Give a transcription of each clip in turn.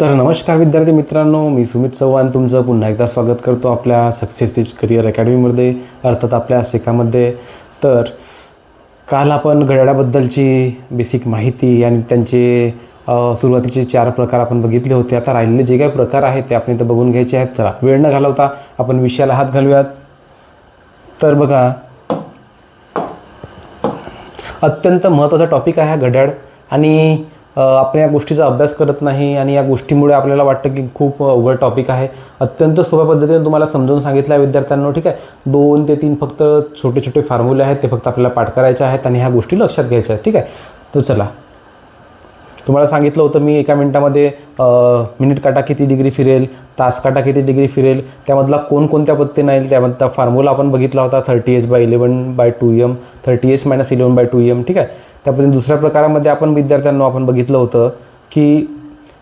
तर नमस्कार विद्यार्थी मित्रांनो मी सुमित चव्हाण. तुमचं पुन्हा एकदा स्वागत करतो आपल्या सक्सेस इज करिअर अकॅडमीमध्ये अर्थात आपल्या सेकामध्ये तर काल आपण घड्याळाबद्दलची बेसिक माहिती आणि त्यांचे सुरुवातीचे चार प्रकार आपण बघितले होते. आता राहिलेले जे काही प्रकार आहेत ते आपण इथं बघून घ्यायचे आहेत. चला वेळ न घालवता आपण विषयाला हात घालूयात. तर बघा अत्यंत महत्त्वाचा टॉपिक आहे हा घड्याळ आणि आपण या गोष्टीचा अभ्यास करत नाही आणि या गोष्टीमुळे आपल्याला वाटतं की खूप अवघड टॉपिक आहे. अत्यंत सोप्या पद्धतीने तुम्हाला समजावून सांगितलं आहे विद्यार्थ्यांना ठीक आहे? दोन ते तीन फक्त छोटे छोटे फॉर्म्युले आहेत ते फक्त आपल्याला पाठ करायचे आहेत आणि ह्या गोष्टी लक्षात घ्यायच्या आहेत ठीक आहे? तर चला. तुम्हाला सांगितलं होतं मी एका मिनिटामध्ये मिनिट काटा किती डिग्री फिरेल तास काटा किती डिग्री फिरेल त्यामधला कोणकोणत्या पत्ते नाही त्यामधला फॉर्म्युला आपण बघितला होता thirty H by eleven by two M thirty H minus eleven by two M ठीक आहे? त्या दुसऱ्या प्रकारामध्ये आपण विद्यार्थ्यांना आपण बघितलं होतं की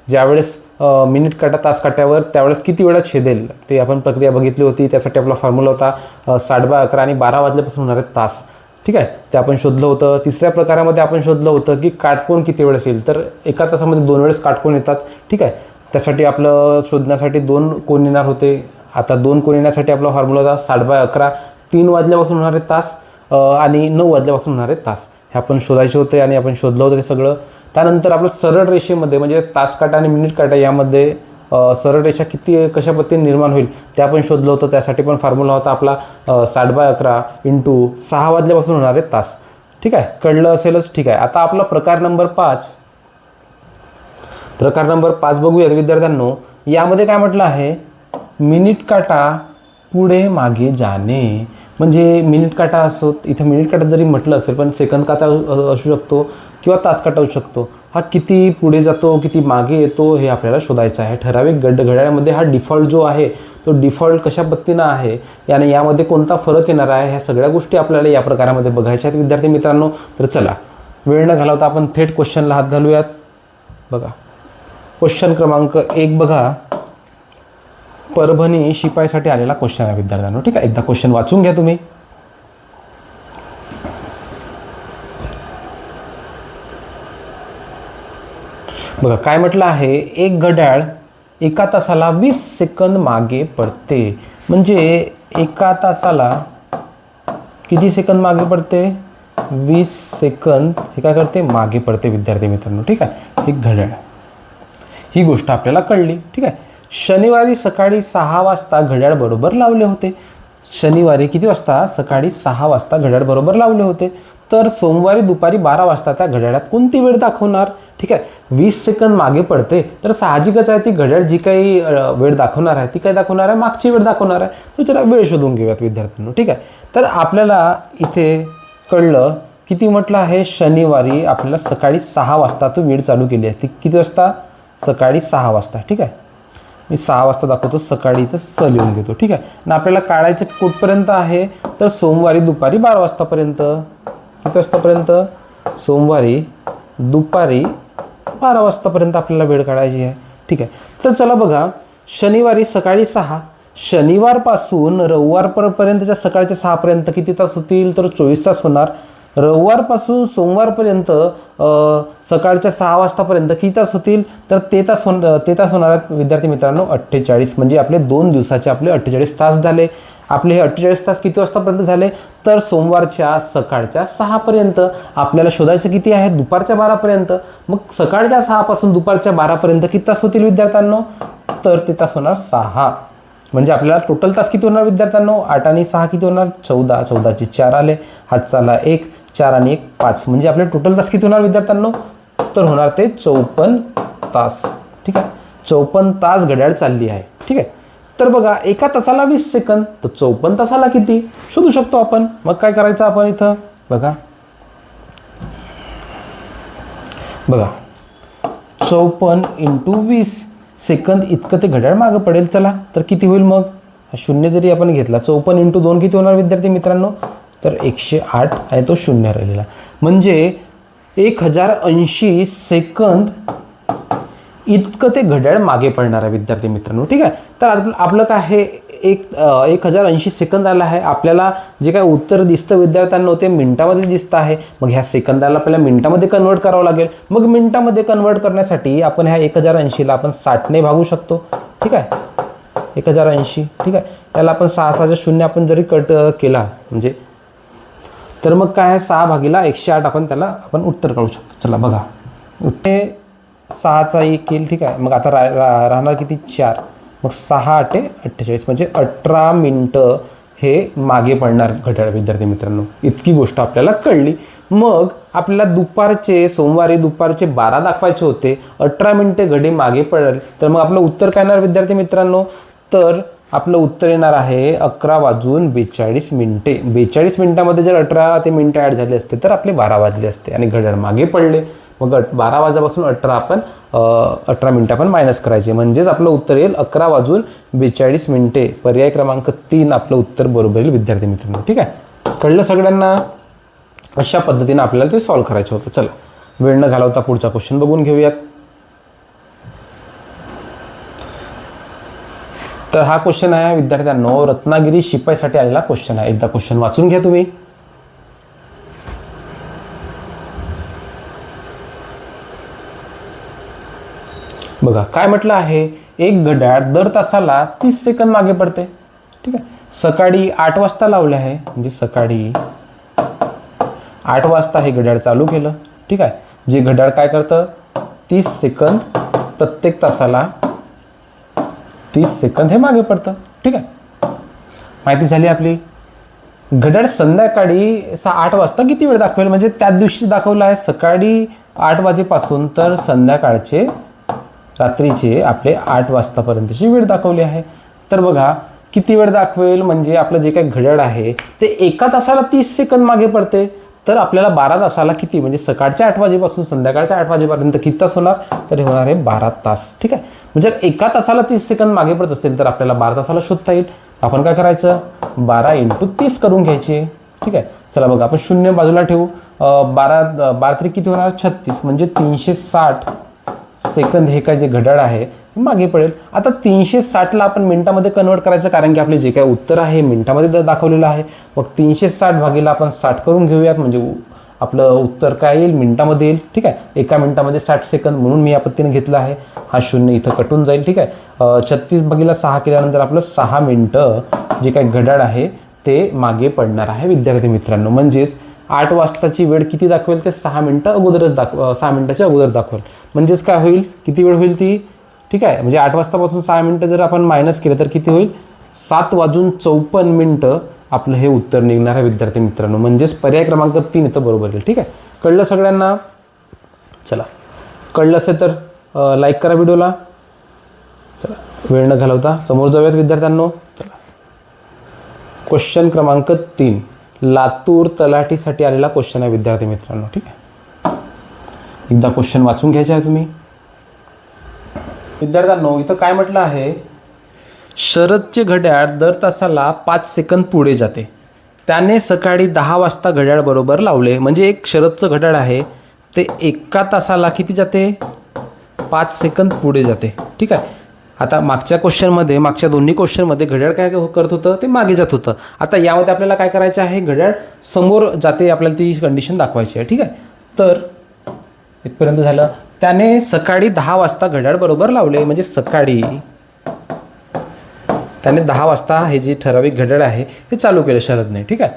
ज्यावेळेस मिनिट काटा तास काट्यावर त्यावेळेस किती वेळात छेदेल ते आपण प्रक्रिया बघितली होती. त्यासाठी आपला फॉर्म्युला होता अ, साडेबारा अकरा आणि बारा वाजल्यापासून होणारे तास. ठीक आहे? ते आपण शोधलं होतं. तिसऱ्या प्रकारामध्ये आपण शोधलं होतं की काटकोण किती वेळेस येईल? तर एका तासामध्ये दोन वेळेस काटकोन येतात. ठीक आहे? त्यासाठी आपलं शोधण्यासाठी दोन कोण येणार होते? आता दोन कोण येण्यासाठी आपला फॉर्म्युला होता साठ बाय अकरा तीन वाजल्यापासून होणारे तास आणि नऊ वाजल्यापासून होणारे तास. हे आपण शोधायचे होते आणि आपण शोधलं होतं ते सगळं. त्यानंतर आपलं सरळ रेषेमध्ये म्हणजे तास काटा आणि मिनिट काटा यामध्ये सरळ रेषा किती कशा पद्धतीने निर्माण होईल ते आपण शोधलं होतं. त्यासाठी पण फॉर्म्युला होता आपला साठ बाय अकरा इंटू सहा वाजल्यापासून होणारे तास. ठीक आहे? कळलं असेलच? ठीक आहे. आता आपला प्रकार नंबर पाच. प्रकार नंबर पाच बघूयात विद्यार्थ्यांनो. यामध्ये काय म्हटलं आहे? मिनिट काटा पुढे मागे जाणे. म्हणजे मिनिट काटा असो इथं मिनिट काटा जरी म्हटलं असेल पण सेकंद काटा असू शकतो किंवा तास काटा असू शकतो. हा किती पुढे जातो किती मागे येतो हे आपल्याला शोधायचं आहे. ठराविक गड घड्याळामध्ये हा डिफॉल्ट जो आहे तो डिफॉल्ट कशा पद्धतीनं आहे याने यामध्ये कोणता फरक येणार आहे ह्या सगळ्या गोष्टी आपल्याला या प्रकारामध्ये बघायच्या आहेत. विद्यार्थी मित्रांनो तर चला. वेळ न घालवता आपण थेट क्वेश्चनला हात घालूयात. बघा. क्वेश्चन क्रमांक एक बघा. परभणी शिपाईसाठी आलेला क्वेश्चन आहे विद्यार्थ्यांनो. ठीक आहे एकदा क्वेश्चन वाचून घ्या तुम्ही. बघा काय म्हटलं आहे? एक घड्याळ एका तासाला वीस सेकंद मागे पडते. म्हणजे एका तासाला किती सेकंद मागे पडते? वीस सेकंद हे काय करते? मागे पडते विद्यार्थी मित्रांनो. ठीक आहे एक घड्याळ. ही गोष्ट आपल्याला कळली. ठीक आहे शनिवारी सकाळी सहा वाजता घड्याळ बरोबर लावले होते. शनिवारी किती वाजता? सकाळी सहा वाजता घड्याळ बरोबर लावले होते. तर सोमवारी दुपारी बारा वाजता त्या घड्याळात कोणती वेळ दाखवणार? ठीक आहे. वीस सेकंद मागे पडते. तर साहजिकच आहे ती घड्याळ जी काही वेळ दाखवणार आहे ती काय दाखवणार आहे? मागची वेळ दाखवणार आहे. तर जरा वेळ शोधून घेऊयात विद्यार्थ्यांना. ठीक आहे. तर आपल्याला इथे कळलं किती म्हटलं आहे? शनिवारी आपल्याला सकाळी सहा वाजता तो वेळ चालू केली आहे. ती किती वाजता? सकाळी सहा वाजता. ठीक आहे. मी सहा वाजता दाखवतो सकाळीचं स लिहून घेतो ठीक आहे? आणि आपल्याला काढायचं कुठपर्यंत आहे तर सोमवारी दुपारी बारा वाजतापर्यंत. किती वाजतापर्यंत? सोमवारी दुपारी बारा वाजतापर्यंत आपल्याला वेळ काढायची आहे ठीक आहे? तर चला बघा शनिवारी सकाळी सहा शनिवारपासून रविवारपर्यंतच्या सकाळच्या सहापर्यंत किती तास होतील? तर चोवीस तास होणार. रविवारपासून सोमवारपर्यंत सकाळच्या सहा वाजतापर्यंत किती तास होतील. तर ते तास होण ते तास होणार आहेत विद्यार्थी मित्रांनो अठ्ठेचाळीस. म्हणजे आपले दोन दिवसाचे आपले अठ्ठेचाळीस तास झाले. आपले हे अठ्ठेचाळीस तास किती वाजतापर्यंत झाले? तर सोमवारच्या सकाळच्या सहापर्यंत आपल्याला शोधायचं किती आहे दुपारच्या बारापर्यंत. मग सकाळच्या सहापासून दुपारच्या बारापर्यंत किती तास होतील विद्यार्थ्यांनो? तर ते तास होणार सहा. म्हणजे आपल्याला टोटल तास किती होणार विद्यार्थ्यांनो? आठ आणि सहा किती होणार? चौदा. चौदाचे चार आले. हात चाला एक. चार आणि एक पाच. म्हणजे आपले टोटल तास किती होणार विद्यार्थ्यांनो? तर होणार ते चौपन्न तास. ठीक आहे? चौपन्न तास घड्याळ चालली आहे. ठीक आहे? तर बघा एका तासाला वीस सेकंद तर चौपन्न तासाला किती? शोधू शकतो आपण. मग काय करायचं आपण इथं? बघा. बघा. चौपन्न इंटू वीस सेकंद इतकं ते घड्याळ मागं पडेल. चला तर किती होईल मग? शून्य जरी आपण घेतला चौपन्न इंटू दोन किती होणार विद्यार्थी मित्रांनो? तर एकशे आठ आणि तो शून्य राहिलेला. म्हणजे एक हजार ऐंशी सेकंद इतकं ते घड्याळ मागे पडणार आहे विद्यार्थी मित्रांनो. ठीक आहे? तर आपलं आपलं काय आहे? एक एक हजार ऐंशी सेकंद आला आहे. आपल्याला जे काय उत्तर दिसतं विद्यार्थ्यांना ते मिनटामध्ये दिसतं आहे. मग ह्या सेकंदाला आपल्याला मिनटामध्ये कन्वर्ट करावं लागेल. मग मिनटामध्ये कन्वर्ट करण्यासाठी आपण ह्या एक हजार ऐंशीला आपण साठने भागू शकतो. ठीक आहे? एक हजार ऐंशी ठीक आहे? त्याला आपण सहा सहाच्या शून्य आपण जरी कट केला म्हणजे तर मग काय आहे? सहा भागीला एकशे आठ आपण त्याला आपण उत्तर काढू शकतो. चला बघा. ते सहाचा एक येईल ठीक आहे. मग आता रा, रा राहणार किती? चार. मग सहा आठे अठ्ठेचाळीस. म्हणजे अठरा मिनटं हे मागे पडणार घड्याळ विद्यार्थी मित्रांनो. इतकी गोष्ट आपल्याला कळली. मग आपल्याला दुपारचे सोमवारी दुपारचे बारा दाखवायचे होते. अठरा मिनटे घडी मागे पडेल. तर मग आपलं उत्तर काय येणार विद्यार्थी मित्रांनो? तर आपलं उत्तर येणार आहे अकरा वाजून बेचाळीस मिनिटे. बेचाळीस मिनिटामध्ये जर अठरा ते मिनटं ॲड झाले असते तर आपले बारा वाजले असते आणि घड्याळ मागे पडले. मग अट- बारा वाजापासून अठरा आपण अठरा मिनटं आपण मायनस करायचे. म्हणजेच आपलं उत्तर येईल अकरा वाजून बेचाळीस मिनिटे. पर्याय क्रमांक तीन आपलं उत्तर बरोबर येईल विद्यार्थी मित्रांनो. ठीक आहे? कळलं सगळ्यांना? अशा पद्धतीनं आपल्याला ते सॉल्व्ह करायचं होतं. चला वेळ न घालवता पुढचा क्वेश्चन बघून घेऊयात. तर हा क्वेश्चन आहे विद्यार्थ्यांनो रत्नागिरी शिपाईसाठी आलेला क्वेश्चन आहे. एकदा क्वेश्चन वाचून घ्या तुम्ही. बघा काय म्हटलं आहे? एक घड्याळ दर तासाला तीस सेकंद मागे पडते. ठीक आहे? सकाळी आठ वाजता लावले आहे. म्हणजे सकाळी आठ वाजता हे घड्याळ चालू केलं. ठीक आहे? जे घड्याळ काय करतं? तीस सेकंद प्रत्येक तासाला तीस सेकंद हे मागे पडतं. ठीक आहे? माहिती झाली आपली? घड्याळ संध्याकाळी सा आठ वाजता किती वेळ दाखवेल? म्हणजे त्याच दिवशी दाखवलं आहे सकाळी आठ वाजेपासून तर संध्याकाळचे रात्रीचे आपले आठ वाजतापर्यंतची वेळ दाखवली आहे. तर बघा किती वेळ दाखवेल? म्हणजे आपलं जे काही घड्याळ आहे ते एका तासाला तीस सेकंद मागे पडते. तर आपल्याला बारा तासाला किती? म्हणजे सकाळच्या आठ वाजेपासून संध्याकाळच्या आठ वाजेपर्यंत किती तास होणार? तर हे होणार आहे बारा तास. ठीक आहे? म्हणजे जर एका तासाला तीस सेकंद मागे पडत असेल तर आपल्याला बारा तासाला शोधता येईल. आपण काय करायचं? बारा इंटू तीस करून घ्यायचे. ठीक आहे? चला बघा आपण शून्य बाजूला ठेवू. बारा बारा तरी किती होणार? छत्तीस. म्हणजे तीनशे साठ. सेकंद हे काय जे घड्याळ आहे मागे पडेल. आता तीनशे साठला आपण मिनिटामध्ये कन्वर्ट करायचं कारण की आपले जे काय उत्तर आहे मिनिटामध्ये दाखवलेलं आहे. मग तीनशे साठ भागीला आपण साठ करून घेऊयात म्हणजे आपलं उत्तर काय येईल? मिनिटामध्ये येईल. ठीक आहे? एका मिनिटामध्ये साठ सेकंद म्हणून मी या पद्धतीने घेतला आहे. हा शून्य इथं कटून जाईल. ठीक आहे? छत्तीस भागीला सहा केल्यानंतर आपलं सहा मिनटं जे काही घड्याळ आहे ते मागे पडणार आहे विद्यार्थी मित्रांनो. म्हणजेच आठ वाजताची वेळ किती दाखवेल ते सहा मिनटं अगोदरच दाखव सहा मिनटाच्या अगोदर दाखवेल. म्हणजेच काय होईल? किती वेळ होईल ती? ठीक आहे? म्हणजे आठ वाजतापासून सहा मिनटं जर आपण मायनस केलं तर किती होईल? सात वाजून चौपन्न मिनटं आपलं हे उत्तर निघणार आहे विद्यार्थी मित्रांनो. म्हणजेच पर्याय क्रमांक तीन इथं बरोबर येईल. ठीक आहे? कळलं सगळ्यांना? चला. कळलं असेल तर लाईक करा व्हिडिओला चला. वेळ न घालवता समोर जाऊयात विद्यार्थ्यांनो. चला. क्वेश्चन क्रमांक तीन. लातूर तलाठीसाठी आलेला क्वेश्चन आहे विद्यार्थी मित्रांनो ठीक आहे? एकदा क्वेश्चन वाचून घ्यायचे आहे तुम्ही. विद्यार्थ्यांनो इथं काय म्हटलं आहे? शरदचे घड्याळ दर तासाला पाच सेकंद पुढे जाते. त्याने सकाळी दहा वाजता घड्याळ बरोबर लावले. म्हणजे एक शरदचं घड्याळ आहे ते एका तासाला किती जाते? पाच सेकंद पुढे जाते. ठीक आहे? आता मागच्या क्वेश्चनमध्ये मागच्या दोन्ही क्वेश्चनमध्ये घड्याळ काय करत होतं ते मागे जात होतं. आता यामध्ये आपल्याला काय करायचं आहे? घड्याळ समोर जाते आपल्याला ती कंडिशन दाखवायची आहे. ठीक आहे? तर इथपर्यंत झालं. त्याने सकाळी दहा वाजता घड्याळ बरोबर लावले. म्हणजे सकाळी त्याने दहा वाजता हे जे ठराविक घड्याळ आहे हे चालू केलं शरदने. ठीक आहे?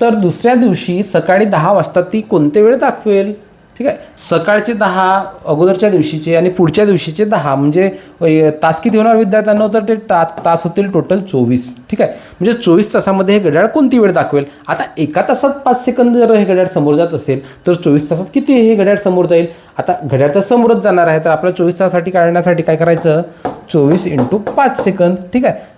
तर दुसऱ्या दिवशी सकाळी दहा वाजता ती कोणते वेळ दाखवेल? ठीक आहे? सकाळचे दहा अगोदरच्या दिवशीचे आणि पुढच्या दिवशीचे दहा म्हणजे तास किती होणार विद्यार्थ्यांना? तर ते ता तास होतील टोटल चोवीस. ठीक आहे? म्हणजे चोवीस तासामध्ये हे घड्याळ कोणती वेळ दाखवेल? आता एका तासात पाच सेकंद जर हे घड्याळ समोर जात असेल तर चोवीस तासात किती हे घड्याळ समोर जाईल? आता घड्याळ तर समोरच जाणार आहे तर आपल्या चोवीस तासासाठी काढण्यासाठी काय करायचं? चोवीस इंटू पाच सेकंद. ठीक आहे?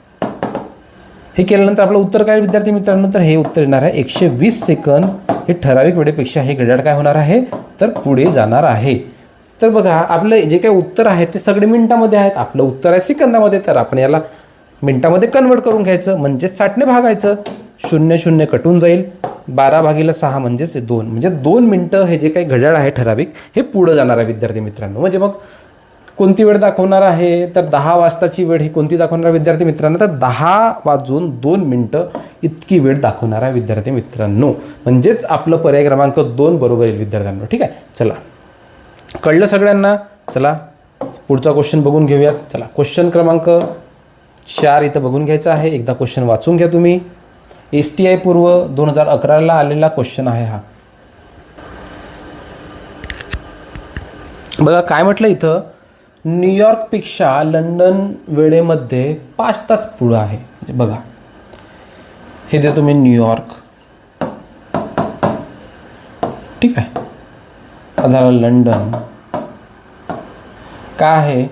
हे केल्यानंतर आपलं उत्तर काय विद्यार्थी मित्रांनो? तर हे उत्तर येणार आहे. एकशे वीस सेकंद हे ठराविक वेळेपेक्षा हे घड्याळ काय होणार आहे? तर पुढे जाणार आहे. तर बघा आपलं जे काही उत्तर आहे ते सगळे मिनिटामध्ये आहेत. आपलं उत्तर आहे सेकंदामध्ये तर आपण याला मिनिटामध्ये कन्वर्ट करून घ्यायचं. म्हणजेच साठने भागायचं. शून्य शून्य कटून जाईल. बारा भागीला सहा म्हणजेच दोन. म्हणजे दोन मिनटं हे जे काही घड्याळ आहे ठराविक हे पुढं जाणार आहे विद्यार्थी मित्रांनो. म्हणजे मग कोणती वेळ दाखवणार आहे? तर दहा वाजताची वेळ ही कोणती दाखवणार आहे विद्यार्थी मित्रांनो? तर दहा वाजून दोन मिनटं इतकी वेळ दाखवणार आहे विद्यार्थी मित्रांनो. म्हणजेच आपलं पर्याय क्रमांक दोन बरोबर येईल विद्यार्थ्यांना. ठीक आहे? चला. कळलं सगळ्यांना? चला. पुढचा क्वेश्चन बघून घेऊयात. चला. क्वेश्चन क्रमांक चार इथं बघून घ्यायचा आहे. एकदा क्वेश्चन वाचून घ्या तुम्ही. एस टी आय पूर्व दोन हजार अकराला आलेला क्वेश्चन आहे हा. बघा काय म्हटलं इथं? न्यूयॉर्कपेक्षा लंडन वेळेमध्ये पाच तास पुढं आहे. म्हणजे बघा. हे द्या तुम्ही न्यूयॉर्क ठीक आहे. हा झाला लंडन. काय आहे?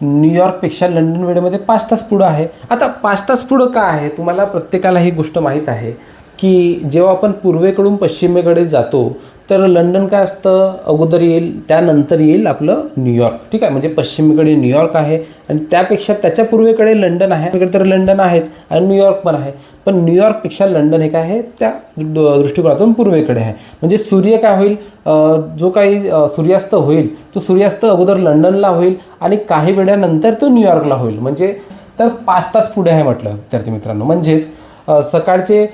न्यूयॉर्कपेक्षा लंडन वेळेमध्ये पाच तास पुढं आहे. आता पाच तास पुढं का आहे? तुम्हाला प्रत्येकाला ही गोष्ट माहीत आहे. की जेव्हा आपण पूर्वेकडून पश्चिमेकडे जातो तर लंडन काय असतं? अगोदर येईल त्यानंतर येईल आपलं न्यूयॉर्क ठीक आहे? म्हणजे पश्चिमेकडे न्यूयॉर्क आहे आणि त्यापेक्षा त्याच्या पूर्वेकडे लंडन आहे. इकडे तर लंडन आहेच आणि न्यूयॉर्क पण आहे. पण न्यूयॉर्कपेक्षा लंडन हे काय आहे त्या दृष्टिकोनातून पूर्वेकडे आहे. म्हणजे सूर्य काय होईल? जो काही सूर्यास्त होईल तो सूर्यास्त अगोदर लंडनला होईल आणि काही वेळानंतर तो न्यूयॉर्कला होईल. म्हणजे तर पाच तास पुढे आहे म्हटलं विद्यार्थी मित्रांनो. म्हणजेच सकाळचे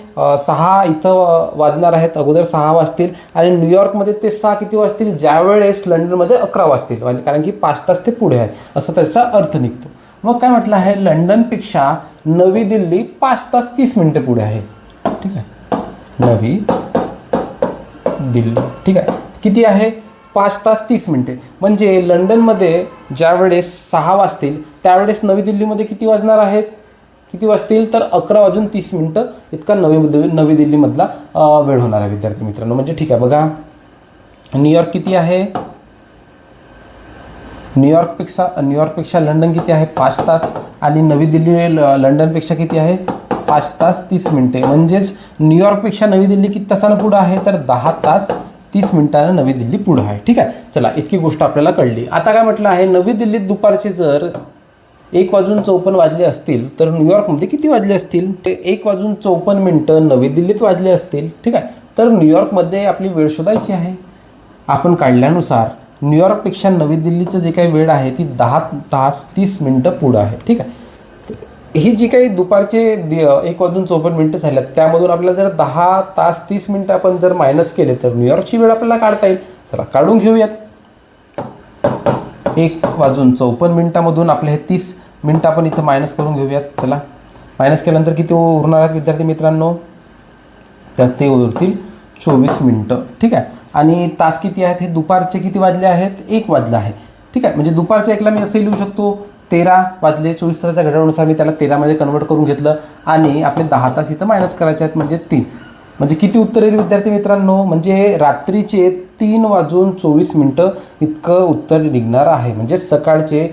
सहा इथं वाजणार आहेत. अगोदर सहा वाजतील. आणि न्यूयॉर्कमध्ये ते सहा किती वाजतील? ज्यावेळेस लंडनमध्ये अकरा वाजतील. म्हणजे कारण की पाच तास ते पुढे आहे असं त्याचा अर्थ निघतो. मग काय म्हटलं आहे? लंडनपेक्षा नवी दिल्ली पाच तास तीस मिनटं पुढे आहे. ठीक आहे. नवी दिल्ली. ठीक आहे. किती आहे? पाच तास तीस मिनटे. म्हणजे लंडनमध्ये ज्यावेळेस सहा वाजतील त्यावेळेस नवी दिल्लीमध्ये किती वाजणार आहेत? किती वाजतील? तर अकरा वाजून तीस मिनटं इतका नवी नवी दिल्लीमधला वेळ होणार आहे विद्यार्थी मित्रांनो. म्हणजे ठीक आहे बघा. न्यूयॉर्क किती आहे? न्यूयॉर्कपेक्षा न्यूयॉर्कपेक्षा लंडन किती आहे? पाच तास. आणि नवी दिल्ली ल- लंडनपेक्षा किती आहे? पाच तास तीस मिनटे. म्हणजेच न्यूयॉर्कपेक्षा नवी दिल्ली किती तासानं पुढं आहे? तर दहा तास तीस मिनिटानं नवी दिल्ली पुढं आहे. ठीक आहे? चला इतकी गोष्ट आपल्याला कळली. आता काय म्हटलं आहे? नवी दिल्लीत दुपारचे जर एक वाजून चौपन्न वाजले असतील तर न्यूयॉर्कमध्ये किती वाजले असतील? ते एक वाजून चौपन्न मिनटं नवी दिल्लीत वाजले असतील ठीक आहे? तर न्यूयॉर्कमध्ये आपली वेळ शोधायची आहे. आपण काढल्यानुसार न्यूयॉर्कपेक्षा नवी दिल्लीचं जे काही वेळ आहे ती दहा तास तीस मिनटं पुढं आहे ठीक आहे? तर ही जी काही दुपारचे दि- एक वाजून चौपन्न मिनटं झाल्यात त्यामधून आपल्याला जर दहा तास तीस मिनटं आपण जर मायनस केले तर न्यूयॉर्कची वेळ आपल्याला काढता येईल. चला काढून घेऊयात. एक वाजून चौपन्न मिनिटामधून आपले हे तीस मिनटं आपण इथं मायनस करून घेऊयात. चला. मायनस केल्यानंतर किती उरणार आहेत विद्यार्थी मित्रांनो? तर ते उरतील चोवीस मिनटं. ठीक आहे? आणि तास किती आहेत? हे दुपारचे किती वाजले आहेत? एक वाजलं आहे. ठीक आहे? म्हणजे दुपारच्या एकला मी असंही लिहू शकतो तेरा वाजले चोवीस तासाच्या घड्याळानुसार मी त्याला तेरामध्ये कन्वर्ट करून घेतलं आणि आपले दहा तास इथं मायनस करायचे आहेत म्हणजे तीन. म्हणजे किती उत्तर येईल विद्यार्थी मित्रांनो? म्हणजे रात्रीचे तीन वाजून चोवीस मिनटं इतकं उत्तर निघणार आहे. म्हणजे सकाळचे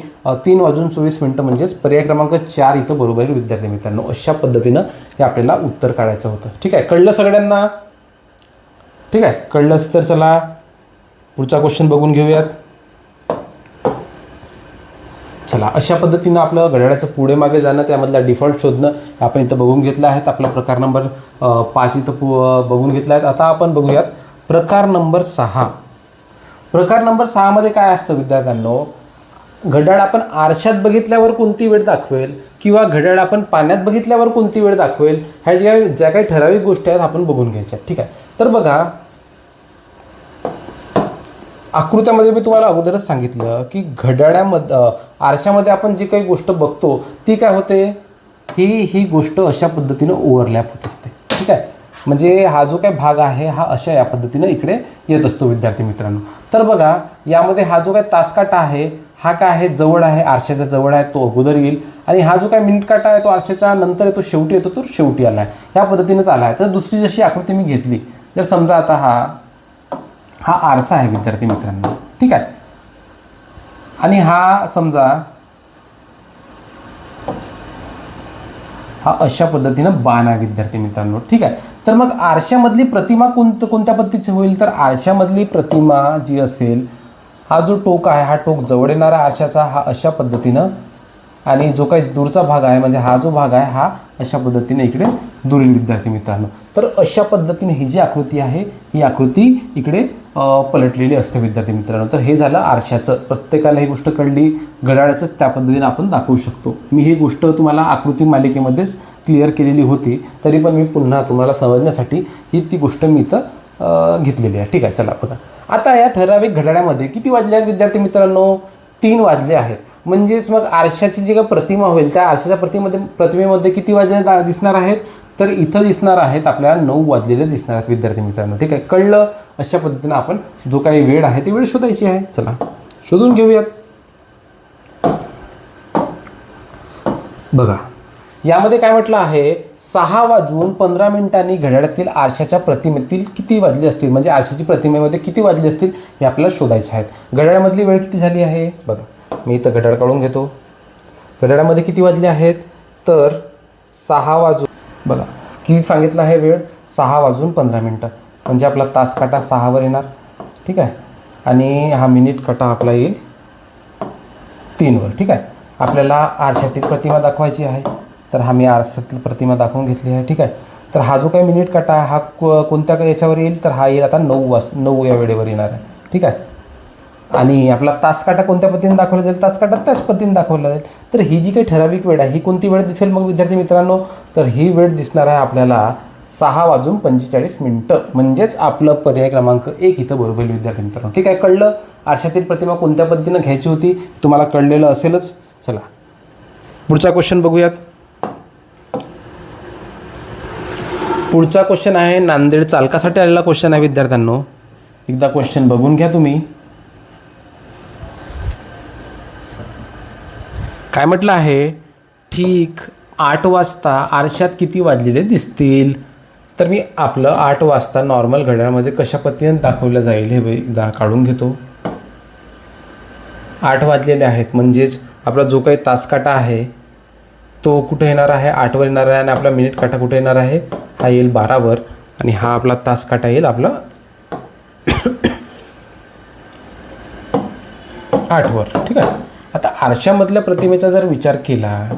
तीन वाजून चोवीस मिनटं म्हणजेच पर्याय क्रमांक चार इथं बरोबर येईल विद्यार्थी मित्रांनो. अशा पद्धतीनं हे आपल्याला उत्तर काढायचं होतं. ठीक आहे? कळलं सगळ्यांना? ठीक आहे? कळलंच तर चला. पुढचा क्वेश्चन बघून घेऊयात. चला अशा पद्धतीनं आपलं घड्याळाचं पुढे मागे जाणं त्यामधला डिफॉल्ट शोधणं आपण इथं बघून घेतलं आहे. आपला प्रकार नंबर पाच इथं पु बघून घेतला आहे. आता आपण बघूयात प्रकार नंबर सहा. प्रकार नंबर सहामध्ये काय असतं विद्यार्थ्यांनो? घड्याळ आपण आरशात बघितल्यावर कोणती वेळ दाखवेल किंवा घड्याळ आपण पाण्यात बघितल्यावर कोणती वेळ दाखवेल? ह्या ज्या ज्या काही ठराविक गोष्टी आहेत आपण बघून घ्यायच्या. ठीक आहे. तर बघा आकृत्यामध्ये मी तुम्हाला अगोदरच सांगितलं की घड्याळ्यामध्ये आरशामध्ये आपण जी काही गोष्ट बघतो ती काय होते? ही ही गोष्ट अशा पद्धतीनं ओव्हरलॅप होत असते. ठीक आहे? म्हणजे हा जो काही भाग आहे हा अशा या पद्धतीनं इकडे येत असतो विद्यार्थी मित्रांनो. तर बघा यामध्ये हा जो काही तासकाटा आहे हा काय आहे? जवळ आहे आरशाच्या जवळ आहे तो अगोदर येईल. आणि हा जो काय मिनिट काटा आहे तो आरशाच्या नंतर येतो शेवटी येतो तो शेवटी आला आहे. ह्या पद्धतीनंच आला आहे. तर दुसरी जशी आकृती मी घेतली जर समजा आता हा हा आरसा आहे विद्यार्थी मित्रांनो. ठीक आहे? आणि हा समजा हा अशा पद्धतीनं बाण आहे विद्यार्थी मित्रांनो. ठीक आहे? तर मग आरशामधली प्रतिमा कोणतं कोणत्या पद्धतीची होईल? तर आरशामधली प्रतिमा जी असेल हा जो टोक आहे हा टोक जवळ येणारा आरशाचा हा अशा पद्धतीनं आणि जो काही दूरचा भाग आहे म्हणजे हा जो भाग आहे हा अशा पद्धतीने इकडे दूर येईल विद्यार्थी मित्रांनो. तर अशा पद्धतीने ही जी आकृती आहे ही आकृती इकडे पलटलेली असते विद्यार्थी मित्रांनो. तर हे झालं आरशाचं. प्रत्येकाला ही गोष्ट कळली. घड्याळाचंच त्या पद्धतीने आपण दाखवू शकतो. मी ही गोष्ट तुम्हाला आकृती मालिकेमध्येच क्लिअर केलेली होती. तरी पण मी पुन्हा तुम्हाला समजण्यासाठी ही ती गोष्ट मी इथं घेतलेली आहे. ठीक आहे चला बघा. आता या ठराविक घड्याळामध्ये किती वाजले आहेत विद्यार्थी मित्रांनो? तीन वाजले आहेत. म्हणजेच मग आरशाची जी काही प्रतिमा होईल त्या आरशाच्या प्रतिमध्ये प्रतिमेमध्ये किती वाजले दिसणार आहेत? तर इथं दिसणार आहेत आपल्याला नऊ वाजलेले दिसणार आहेत विद्यार्थी मित्रांनो. ठीक आहे? कळलं? अशा पद्धतीनं आपण जो काही वेळ आहे ती वेळ शोधायची आहे. चला शोधून घेऊयात. बघा यामध्ये काय म्हटलं आहे? सहा वाजून पंधरा मिनिटांनी घड्याळातील आरशाच्या प्रतिमेतील किती वाजले असतील? म्हणजे आरशाची प्रतिमेमध्ये किती वाजले असतील? हे आपल्याला शोधायचे आहेत. घड्याळामधली वेळ किती झाली आहे? बघा. मी इथं घड्याळ काढून घेतो. घड्याळामध्ये किती वाजले आहेत? तर सहा वाजून बघा किती सांगितलं आहे वेळ? सहा वाजून पंधरा मिनटं. म्हणजे आपला तास काटा सहावर येणार. ठीक आहे? आणि हा मिनिट काटा आपला येईल तीनवर. ठीक आहे? आपल्याला आरशातील प्रतिमा दाखवायची आहे. तर हा मी आरशातील प्रतिमा दाखवून घेतली आहे. ठीक आहे? तर हा जो काही मिनिट काटा आहे, हा कोणत्या याच्यावर येईल? तर हा येईल आता नऊ वाज नऊ या वेळेवर येणार आहे. ठीक आहे? आणि आपला तासकाटा कोणत्या पद्धतीने दाखवला जाईल तासकाटा त्याच पद्धतीने दाखवला जाईल. तर ही जी काही ठराविक वेळ आहे ही कोणती वेळ दिसेल मग विद्यार्थी मित्रांनो? तर ही वेळ दिसणार आहे आपल्याला सहा वाजून पंचेचाळीस मिनटं. म्हणजेच आपलं पर्याय क्रमांक एक इथं बरोबर विद्यार्थी मित्रांनो. ठीक आहे कळलं? आरशातील प्रतिमा कोणत्या पद्धतीनं घ्यायची होती? तुम्हाला कळलेलं असेलच. चला. पुढचा क्वेश्चन बघूयात. पुढचा क्वेश्चन आहे नांदेड चालकासाठी आलेला क्वेश्चन आहे विद्यार्थ्यांनो. एकदा क्वेश्चन बघून घ्या तुम्ही. काय म्हटलं आहे? ठीक आठ वाजता आरशात किती वाजलेले दिसतील? तर मी आपलं आठ वाजता नॉर्मल घड्याळामध्ये कशा पद्धतीने दाखवलं जाईल हे दा काढून घेतो. आठ वाजलेले आहेत म्हणजेच आपला जो काही तासकाटा आहे तो कुठे येणार आहे? आठवर येणार आहे आणि आपला मिनिट काटा कुठे येणार आहे? हा येईल बारावर आणि हा आपला तासकाटा येईल आपला आठवर ठीक आहे? आता आरशामधल्या प्रतिमेचा जर विचार केला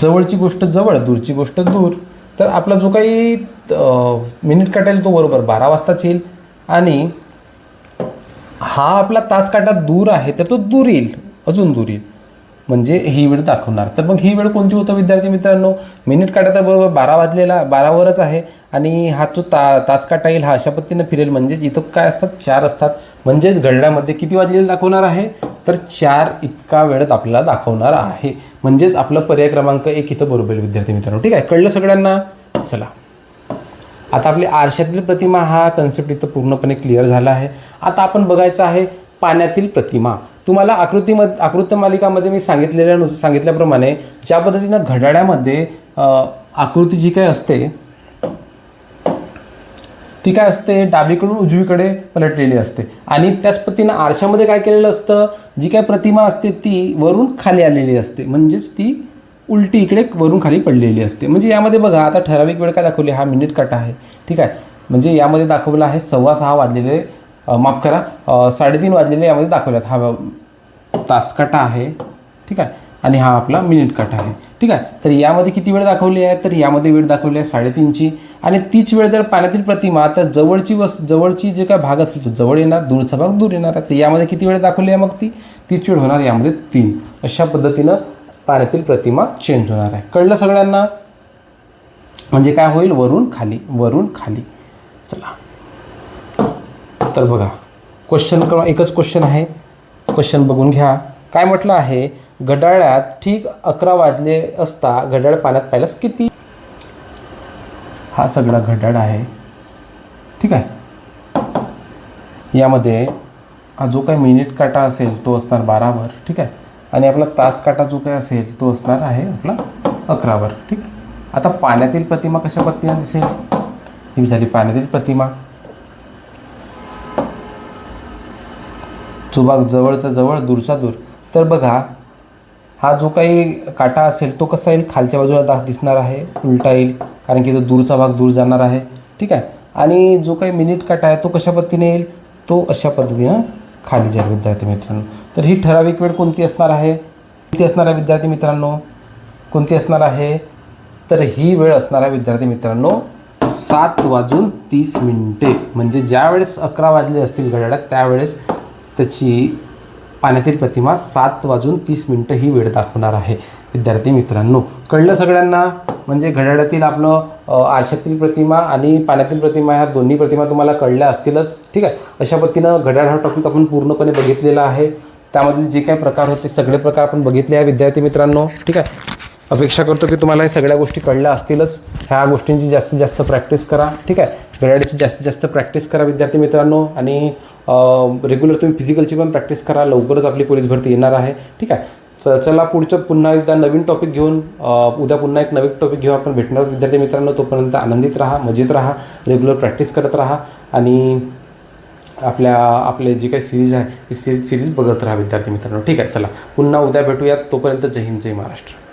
जवळची गोष्ट जवळ दूरची गोष्ट दूर तर आपला जो काही मिनिट काटेल तो बरोबर बारा वाजताच येईल. आणि हा आपला तास काटा दूर आहे तर तो दूर येईल अजून दूर येईल. म्हणजे ही वेळ दाखवणार. तर मग ही वेळ कोणती होतं विद्यार्थी मित्रांनो? मिनिट काटा तर बरोबर बारा वाजलेला बारावरच आहे. आणि हा जो ता तास काटा येईल हा अशा पद्धतीनं फिरेल. म्हणजेच इथं काय असतात? चार असतात. म्हणजेच घडण्यामध्ये किती वाजलेलं दाखवणार आहे? तर चार इतका वेळेत आपल्याला दाखवणार आहे. म्हणजेच आपलं पर्याय क्रमांक एक इथं बरोबर विद्यार्थी मित्रांनो. ठीक आहे? कळलं सगळ्यांना? चला. आता आपली आरशातील प्रतिमा हा कन्सेप्ट इथं पूर्णपणे क्लिअर झाला आहे. आता आपण बघायचं आहे पाण्यातील प्रतिमा. तुम्हाला आकृतीमध्ये आकृती मालिकामध्ये मी सांगितलेल्या नुस सांगितल्याप्रमाणे ज्या पद्धतीनं घड्याळ्यामध्ये आकृती जी काही असते ती काय असते? डावीकडून उजवीकडे पलटलेली असते. आणि त्याच पद्धतीनं आरशामध्ये काय केलेलं असतं? जी काय प्रतिमा असते ती वरून खाली आलेली असते. म्हणजेच ती उलटी इकडे वरून खाली पडलेली असते. म्हणजे यामध्ये बघा आता ठराविक वेळ काय दाखवली? हा मिनिट काटा आहे. ठीक आहे? म्हणजे यामध्ये दाखवलं आहे सव्वा सहा वाजलेले माफ करा साडेतीन वाजलेले यामध्ये दाखवल्यात. हा तासकाटा आहे. ठीक आहे? आणि हा आपला मिनिट काटा आहे. ठीक आहे? तर यामध्ये किती वेळ दाखवली आहे? तर यामध्ये वेळ दाखवली आहे साडेतीनची. आणि तीच वेळ जर पाण्यातील प्रतिमा तर जवळची वस् जवळची जे काय भाग असेल तो जवळ येणार दूरचा भाग दूर येणार आहे. तर यामध्ये किती वेळ दाखवली आहे मग ती? तीच वेळ होणार यामध्ये तीन. अशा पद्धतीनं पाण्यातील प्रतिमा चेंज होणार आहे. कळलं सगळ्यांना? म्हणजे काय होईल? वरून खाली वरून खाली. चला. तर बघा. क्वेश्चन क्रमांक एकच क्वेश्चन आहे. क्वेश्चन बघून घ्या. काय म्हटलं आहे? घड्याळात ठीक अकरा वाजले असता घड्याळ पाण्यात पाहिल्यास किती? हा सगळा घड्याळ आहे. ठीक आहे. यामध्ये हा जो काही मिनिट काटा असेल तो असणार बारावर ठीक आहे. आणि आपला तास काटा जो काही असेल तो असणार आहे आपला अकरावर ठीक आहे. आता पाण्यातील प्रतिमा कशा पद्धतीने दिसेल? ही झाली पाण्यातील प्रतिमा. चुबाक जवळचा जवळ दूरचा दूर. तर बघा हा जो काही काटा असेल तो कसा येईल? खालच्या बाजूला दा दिसणार आहे उलटा येईल कारण की तो दूरचा भाग दूर जाणार आहे. ठीक आहे? आणि जो काही मिनिट काटा आहे तो कशा पद्धतीने येईल? तो अशा पद्धतीनं खाली जाईल विद्यार्थी मित्रांनो. तर ही ठराविक वेळ कोणती असणार आहे? किती असणार आहे विद्यार्थी मित्रांनो? कोणती असणार आहे? तर ही वेळ असणार आहे विद्यार्थी मित्रांनो सात वाजून तीस मिनिटे. म्हणजे ज्या वेळेस अकरा वाजले असतील घड्याळात त्यावेळेस त्याची पाण्यातील प्रतिमा सात वाजून तीस मिनटं ही वेळ दाखवणार आहे. विद्यार्थी मित्रांनो कळलं सगळ्यांना? म्हणजे घड्याळातील आपलं आरशातील प्रतिमा आणि पाण्यातील प्रतिमा ह्या दोन्ही प्रतिमा तुम्हाला कळल्या असतीलच. ठीक आहे? अशा पद्धतीनं घड्याळ हा टॉपिक आपण पूर्णपणे बघितलेला आहे. त्यामधील जे काही प्रकार होते सगळे प्रकार आपण बघितले आहे विद्यार्थी मित्रांनो. ठीक आहे? अपेक्षा करतो की तुम्हाला हे सगळ्या गोष्टी कळल्या असतीलच. ह्या गोष्टींची जास्तीत जास्त प्रॅक्टिस करा. ठीक आहे? घड्याळीची जास्तीत जास्त प्रॅक्टिस करा विद्यार्थी मित्रांनो. आणि रेग्युलर तुम्ही फिजिकलची पण प्रॅक्टिस करा लवकरच आपली पोलीस भरती येणार आहे. ठीक आहे? च चला पुढचं पुन्हा एकदा नवीन टॉपिक घेऊन उद्या पुन्हा एक नवीन टॉपिक घेऊन आपण भेटणार विद्यार्थी मित्रांनो तोपर्यंत आनंदित राहा मजेत राहा रेग्युलर प्रॅक्टिस करत राहा आणि आपल्या आपले जी काही सिरीज आहे ती सिरीज सिरीज बघत राहा विद्यार्थी मित्रांनो. ठीक आहे? चला पुन्हा उद्या भेटूयात. तोपर्यंत जय हिंद जय महाराष्ट्र.